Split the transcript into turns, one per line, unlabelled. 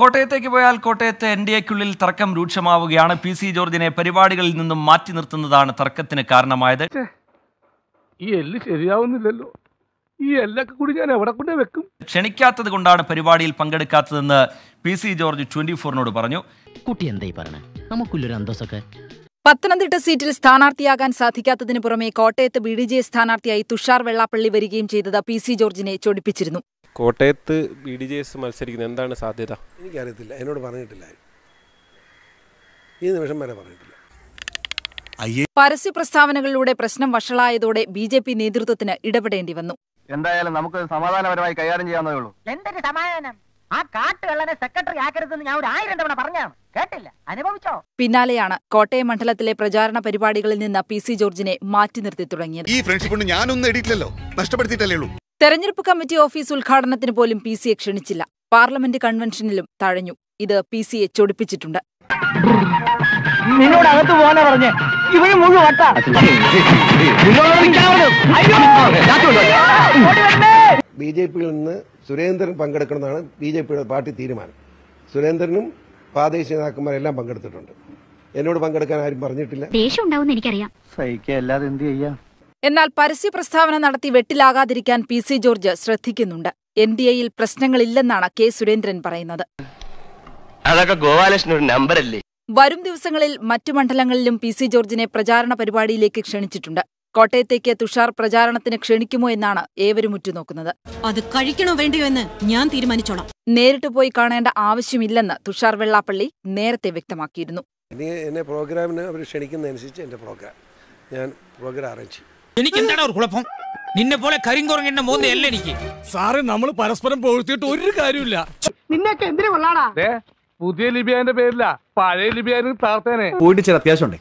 കോട്ടയത്തേക്ക് പോയാൽ കോട്ടയത്ത് N D എക്കുള്ളിൽ തർക്കം രൂക്ഷമാവുകയാണ്. പി സി ജോർജിനെ പരിപാടികളിൽ നിന്നും മാറ്റി നിർത്തുന്നതാണ് തർക്കത്തിന് കാരണമായത്.
ഈ എല്ല് ശരിയാവുന്നില്ലല്ലോ. ഈ എല്ലൊക്കെ കൂടി ഞാൻ എവിടെ കൊണ്ടേ വെക്കും?
ക്ഷണിക്കാത്തത് കൊണ്ടാണ് പരിപാടിയിൽ പങ്കെടുക്കാത്തതെന്ന് പി സി ജോർജ് ട്വന്റി ഫോറിനോട് പറഞ്ഞു.
കുട്ടി എന്തായി പറയണേ? നമുക്കുള്ളൊരു അന്തസ്സൊക്കെ.
പത്തനംതിട്ട സീറ്റിൽ സ്ഥാനാർത്ഥിയാകാൻ സാധിക്കാത്തതിനു പുറമെ കോട്ടയത്ത് ബി ഡി ജെ സ്ഥാനാർത്ഥിയായി തുഷാർ വെള്ളാപ്പള്ളി വരികയും ചെയ്തത് പി സി ജോർജിനെ ചൊടിപ്പിച്ചിരുന്നു.
കോട്ടയത്ത് ബി ഡി ജെ എസ് മത്സരിക്കുന്നത് എന്താണ് സാധ്യത?
എനിക്കറിയത്തില്ല. എന്നോട് പറഞ്ഞിട്ടില്ല. ഈ നിമിഷം വരെ പറഞ്ഞിട്ടില്ല.
പരസ്യ പ്രസ്താവനകളിലൂടെ പ്രശ്നം വഷളായതോടെ ബി ജെ പി നേതൃത്വത്തിന് ഇടപെടേണ്ടി വന്നു.
എന്തായാലും നമുക്ക് സമാധാനപരമായി കൈകാര്യം ചെയ്യാവുന്നതേ ഉള്ളൂ.
എന്തൊരു സമാധാനം? ആ കാട്ടുകള്ളനെ സെക്രട്ടറി ആക്കരുതെന്ന് ഞാൻ ഒരു ആയിരം തവണ പറഞ്ഞാണ് കേട്ടില്ല? അനുഭവിച്ചോ?
പിന്നാലെയാണ് കോട്ടയം മണ്ഡലത്തിലെ പ്രചാരണ പരിപാടികളിൽ നിന്ന് പി സി ജോർജിനെ മാറ്റി നിർത്തി തുടങ്ങിയത്.
ഈ ഫ്രണ്ട്ഷിപ്പ് ഞാനൊന്നും നേടിയിട്ടില്ലല്ലോ. നഷ്ടപ്പെടുത്തിയിട്ടല്ലേ ഉള്ളൂ.
തെരഞ്ഞെടുപ്പ് കമ്മിറ്റി ഓഫീസ് ഉദ്ഘാടനത്തിന് പോലും പി സിയെ ക്ഷണിച്ചില്ല. പാർലമെന്റ് കൺവെൻഷനിലും തഴഞ്ഞു. ഇത് പി സിയെ ചൊടിപ്പിച്ചിട്ടുണ്ട്.
നിന്നോട് അകത്ത് പോകാനാ പറഞ്ഞേ. ഇവർ മുഴുവൻ വട്ടാ
ബി ജെ പിയിൽ നിന്ന് സുരേന്ദ്രൻ പങ്കെടുക്കണമെന്നാണ് ബി ജെ പിയുടെ പാർട്ടി തീരുമാനം. സുരേന്ദ്രനും പ്രാദേശിക നേതാക്കന്മാരെല്ലാം പങ്കെടുത്തിട്ടുണ്ട്. എന്നോട് പങ്കെടുക്കാൻ ആരും പറഞ്ഞിട്ടില്ല.
ദേഷ്യം ഉണ്ടാവും എനിക്കറിയാം.
സഹിക്കുക അല്ലാതെ എന്ത് ചെയ്യാ?
എന്നാൽ പരസ്യ പ്രസ്താവന നടത്തി വെട്ടിലാകാതിരിക്കാൻ പി സി ജോർജ് ശ്രദ്ധിക്കുന്നുണ്ട്. എൻ ഡി എയിൽ പ്രശ്നങ്ങളില്ലെന്നാണ് കെ സുരേന്ദ്രൻ പറയുന്നത്.
അതൊക്കെ ഗോപാലകൃഷ്ണൻ
വരും ദിവസങ്ങളിൽ മറ്റു മണ്ഡലങ്ങളിലും പി സി ജോർജിനെ പ്രചാരണ പരിപാടിയിലേക്ക് ക്ഷണിച്ചിട്ടുണ്ട്. കോട്ടയത്തേക്ക് തുഷാർ പ്രചാരണത്തിന് ക്ഷണിക്കുമോ എന്നാണ് ഏവരും ഉറ്റുനോക്കുന്നത്.
അത് കഴിക്കണോ വേണ്ടയോ എന്ന് ഞാൻ തീരുമാനിച്ചോളാം.
നേരിട്ട് പോയി കാണേണ്ട ആവശ്യമില്ലെന്ന് തുഷാർ വെള്ളാപ്പള്ളി നേരത്തെ വ്യക്തമാക്കിയിരുന്നു.
ഇനി എന്നെ പ്രോഗ്രാമിന് അവർ ക്ഷണിക്കുന്നതനുസരിച്ച് എന്റെ പ്രോഗ്രാം. ഞാൻ പ്രോഗ്രാം അറേഞ്ച് ചെയ്യും.
എനിക്ക് എന്താണ് ഒരു കുഴപ്പം? നിന്നെ പോലെ കരിങ്കുറങ്ങിന്റെ മോന്തയല്ല എനിക്ക്.
സാറേ നമ്മൾ പരസ്പരം പൊഴുത്തിയിട്ട് ഒരു കാര്യമില്ല
നിന്നൊക്കെ എന്തിനു കൊള്ളാടാ?
പുതിയ ലിബിയാന്റെ പേരില്ല പഴയ ലിബിയാന് താർത്തേനെ
പോയിട്ട് ചില അത്യാവശ്യം ഉണ്ട്